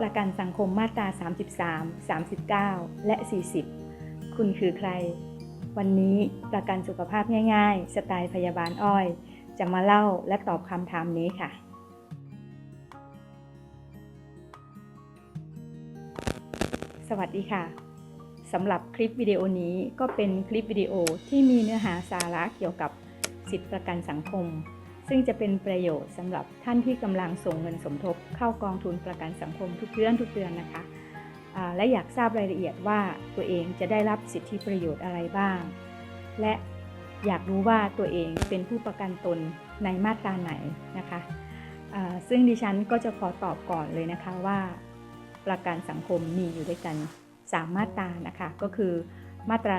ประกันสังคมมาตรา 33 39 และ 40 คุณคือใคร วันนี้ประกันสุขภาพง่าย ๆ สไตล์พยาบาลอ้อย จะมาเล่าและตอบคำถามนี้ค่ะ สวัสดีค่ะสำหรับคลิปวิดีโอนี้ก็เป็นคลิปวิดีโอที่มีเนื้อหาสาระเกี่ยวกับสิทธิประกันสังคม ซึ่งจะเป็นประโยชน์สำหรับท่านที่กำลังส่งเงินสมทบเข้ากองทุนประกันสังคมทุกเดือนทุกเดือนนะคะและอยากทราบรายละเอียดว่าตัวเองจะได้รับสิทธิประโยชน์อะไรบ้าง และอยากรู้ว่าตัวเองเป็นผู้ประกันตนในมาตราไหนนะคะซึ่งดิฉันก็จะขอตอบก่อนเลยนะคะว่า ประกันสังคมมีอยู่ด้วยกัน 3 มาตรานะคะ ก็คือมาตรา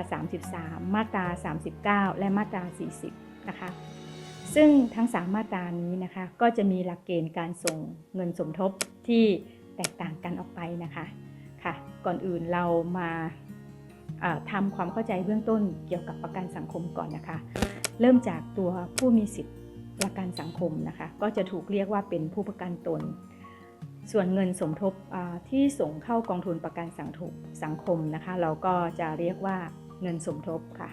33 มาตรา 39 และมาตรา 40 นะคะ ซึ่งทั้ง3มาตรานี้นะคะก็จะมีหลักเกณฑ์การส่งเงินสมทบที่แตกต่างกันออกไปนะคะค่ะ ก่อนอื่นเรามาทำความเข้าใจเบื้องต้นเกี่ยวกับประกันสังคมก่อนนะคะ เริ่มจากตัวผู้มีสิทธิประกันสังคมนะคะ ก็จะถูกเรียกว่าเป็นผู้ประกันตน ส่วนเงินสมทบที่ส่งเข้ากองทุนประกันสังคมสังคมนะคะ เราก็จะเรียกว่าเงินสมทบค่ะ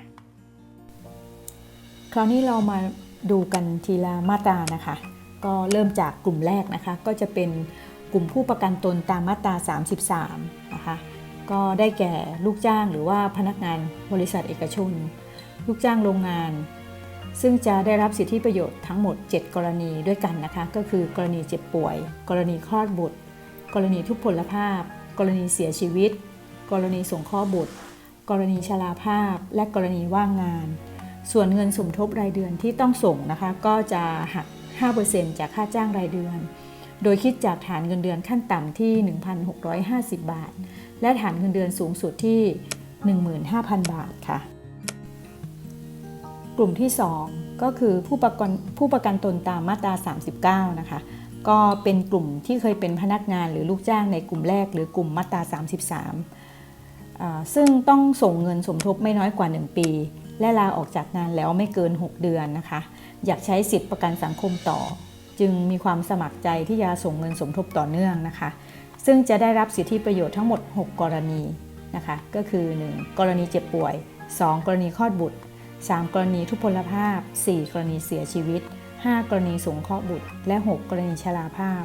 คราวนี้เรามา ดูกันทีละมาตรานะคะ ก็เริ่มจากกลุ่มแรกนะคะ ก็จะเป็นกลุ่มผู้ประกันตนตามมาตรา 33 นะคะ ก็ได้แก่ลูกจ้างหรือว่าพนักงานบริษัทเอกชน ลูกจ้างโรงงาน ซึ่งจะได้รับสิทธิประโยชน์ทั้งหมด 7 กรณีด้วยกันนะคะ ก็คือกรณีเจ็บป่วย กรณีคลอดบุตร กรณีทุพพลภาพ กรณีเสียชีวิต กรณีส่งข้อบุตร กรณีชราภาพ และกรณีว่างงาน ส่วนเงินสมทบรายเดือนที่ต้องส่งนะคะก็จะหัก 5%จากค่าจ้างรายเดือน โดยคิดจากฐานเงินเดือนขั้นต่ำที่ 1,650 บาท และฐานเงินเดือนสูงสุดที่ 15,000 บาทค่ะ กลุ่มที่ 2 ก็คือผู้ประกันผู้ประกันตนตามมาตรา 39 นะคะ ก็เป็นกลุ่มที่เคยเป็นพนักงานหรือลูกจ้างในกลุ่มแรก หรือกลุ่มมาตรา 33 ซึ่งต้องส่งเงินสมทบไม่น้อยกว่า 1 ปี และลาออกจากงานแล้วไม่เกิน 6 เดือนนะคะ อยากใช้สิทธิประกันสังคมต่อ จึงมีความสมัครใจที่จะส่งเงินสมทบต่อเนื่องนะคะ ซึ่งจะได้รับสิทธิประโยชน์ทั้งหมด 6 กรณีนะคะก็คือ 1. กรณีเจ็บป่วย 2. กรณีคลอดบุตร 3 กรณีทุพพลภาพ 4 กรณีเสียชีวิต 5 กรณีสงเคราะห์บุตร และ 6 กรณีชราภาพ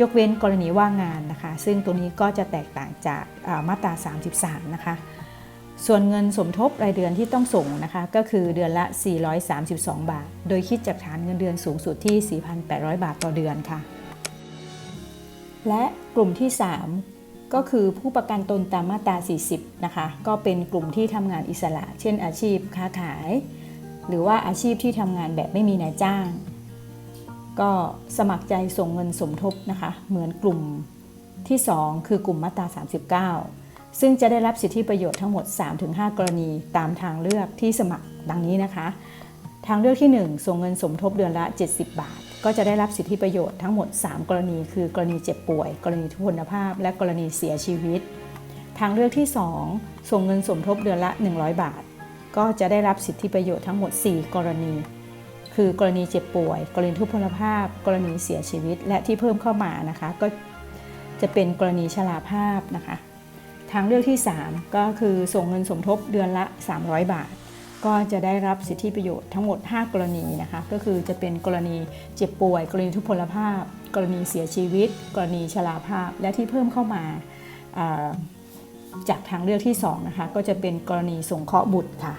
ยกเว้นกรณีว่างงานนะคะ ซึ่งตัวนี้ก็จะแตกต่างจากามาตรา 33 นะคะ ส่วนเงินสมทบรายเดือนที่ต้องส่งนะคะก็คือเดือนละ 432 บาท โดยคิดจากฐานเงินเดือนสูงสุดที่ 4,800 บาทต่อเดือนค่ะ และกลุ่มที่ 3 ก็คือผู้ประกันตนตามมาตรา 40 นะคะ ก็เป็นกลุ่มที่ทำงานอิสระ เช่นอาชีพค้าขาย หรือว่าอาชีพที่ทำงานแบบไม่มีนายจ้าง ก็สมัครใจส่งเงินสมทบนะคะ เหมือนกลุ่มที่ 2 คือกลุ่มมาตรา 39 ซึ่งจะได้รับสิทธิประโยชน์ทั้งหมด 3-5 กรณีตามทางเลือกที่สมัครดังนี้นะคะ ทางเลือกที่ 1 ส่งเงินสมทบเดือนละ 70 บาท ก็จะได้รับสิทธิประโยชน์ทั้งหมด 3 กรณี คือกรณีเจ็บป่วย กรณีทุพพลภาพ และกรณีเสียชีวิต ทางเลือกที่ 2 ส่งเงินสมทบเดือนละ 100 บาท ก็จะได้รับสิทธิประโยชน์ทั้งหมด 4 กรณี คือกรณีเจ็บป่วย กรณีทุพพลภาพ กรณีเสียชีวิต และที่เพิ่มเข้ามานะคะก็จะเป็นกรณีชราภาพนะคะ ทางเลือกที่ 3 ก็คือส่งเงินสมทบเดือนละ 300 บาท ก็จะได้รับสิทธิประโยชน์ทั้งหมด 5 กรณีนะคะก็คือจะเป็นกรณีเจ็บป่วย กรณีทุพพลภาพ กรณีเสียชีวิต กรณีชราภาพและที่เพิ่มเข้ามาจากทางเลือกที่2นะคะก็จะเป็นกรณีสงเคราะห์บุตรค่ะ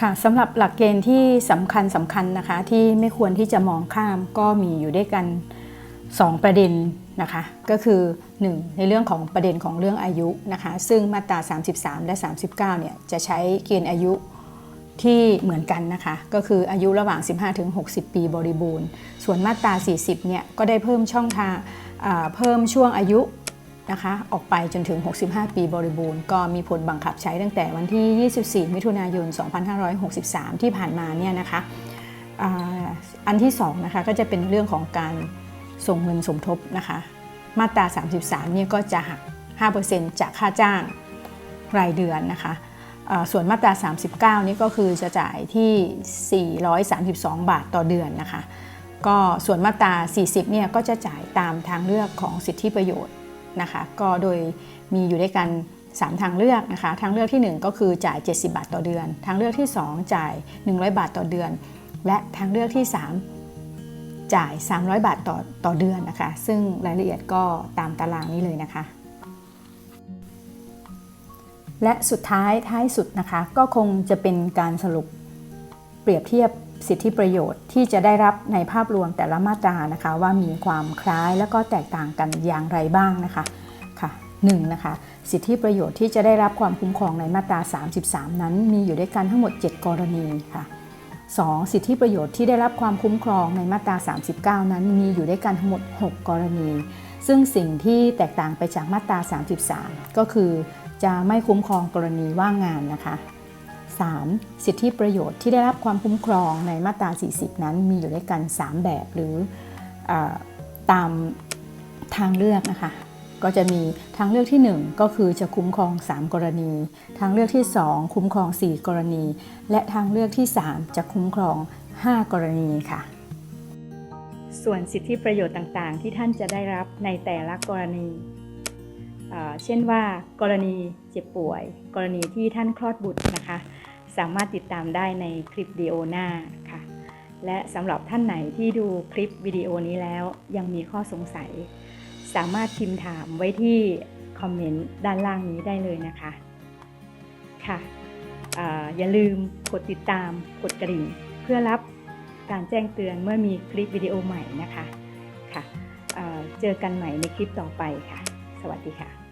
ค่ะสำหรับหลักเกณฑ์ที่สำคัญสำคัญนะคะที่ไม่ควรที่จะมองข้ามก็มีอยู่ด้วยกัน 2 ประเด็น นะคะก็คือ 1 ในเรื่องของประเด็นของเรื่องอายุนะคะซึ่งมาตรา 33 และ 39 เนี่ยจะใช้เกณฑ์อายุที่เหมือนกันนะคะก็คืออายุระหว่าง 15-60 ปีบริบูรณ์ ส่วนมาตรา 40 เนี่ยก็ได้เพิ่มช่องทางเพิ่มช่วงอายุนะคะออกไปจนถึง 65 ปีบริบูรณ์ ก็มีผลบังคับใช้ตั้งแต่วันที่ 24 มิถุนายน 2563 ที่ผ่านมาเนี่ยนะคะอันที่2นะคะก็จะเป็นเรื่องของการ ส่งเงินสมทบนะคะ มาตรา 33เนี่ยก็จะหัก 5%จากค่าจ้างรายเดือนนะคะส่วนมาตรา 39 นี่ก็คือจะจ่ายที่ 432 บาทต่อเดือนนะคะ ก็ส่วนมาตรา 40 เนี่ยก็จะจ่ายตามทางเลือกของสิทธิประโยชน์นะคะ ก็โดยมีอยู่ด้วยกัน 3 ทางเลือกนะคะ ทางเลือกที่ 1 ก็คือจ่าย 70 บาทต่อเดือน ทางเลือกที่ 2 จ่าย 100 บาทต่อเดือน และทางเลือกที่ 3 จ่าย 300 บาทต่อต่อเดือนนะคะ ซึ่งรายละเอียดก็ตามตารางนี้เลยนะคะ และสุดท้ายท้ายสุดนะคะ ก็คงจะเป็นการสรุปเปรียบเทียบสิทธิประโยชน์ที่จะได้รับในภาพรวมแต่ละมาตรานะคะ ว่ามีความคล้ายและก็แตกต่างกันอย่างไรบ้างนะคะค่ะหนึ่งนะคะสิทธิประโยชน์ที่จะได้รับความคุ้มครองในมาตรา 33 นั้น มีอยู่ด้วยกันทั้งหมด 7 กรณีค่ะ 2. สิทธิประโยชน์ที่ได้รับความคุ้มครองในมาตรา 39 นั้นมีอยู่ด้วยกันทั้งหมด 6 กรณี ซึ่งสิ่งที่แตกต่างไปจากมาตรา 33 ก็คือ จะไม่คุ้มครองกรณีว่างงานนะคะ 3. สิทธิประโยชน์ที่ได้รับความคุ้มครองในมาตรา 40 นั้นมีอยู่ด้วยกัน 3 แบบหรืออตามทางเลือกนะคะ ก็จะมีทางเลือกที่ 1 ก็คือจะคุ้มครอง 3 กรณี ทางเลือกที่ 2 คุ้มครอง 4 กรณี และทางเลือกที่ 3 จะคุ้มครอง 5 กรณีค่ะ ส่วนสิทธิประโยชน์ต่างๆ ที่ท่านจะได้รับในแต่ละกรณีเเช่นว่า กรณีเจ็บป่วย กรณีที่ท่านคลอดบุตรนะคะ สามารถติดตามได้ในคลิปวิดีโอหน้าค่ะ และสำหรับท่านไหนที่ดูคลิปวิดีโอนี้แล้วยังมีข้อสงสัย สามารถพิมพ์ถามไว้ที่คอมเมนต์ด้านล่างนี้ได้เลยนะคะค่ะออย่าลืมกดติดตามกดกระดิ่ง เพื่อรับการแจ้งเตือนเมื่อมีคลิปวิดีโอใหม่นะคะค่ะเจอกันใหม่ในคลิปต่อไปค่ะ สวัสดีค่ะ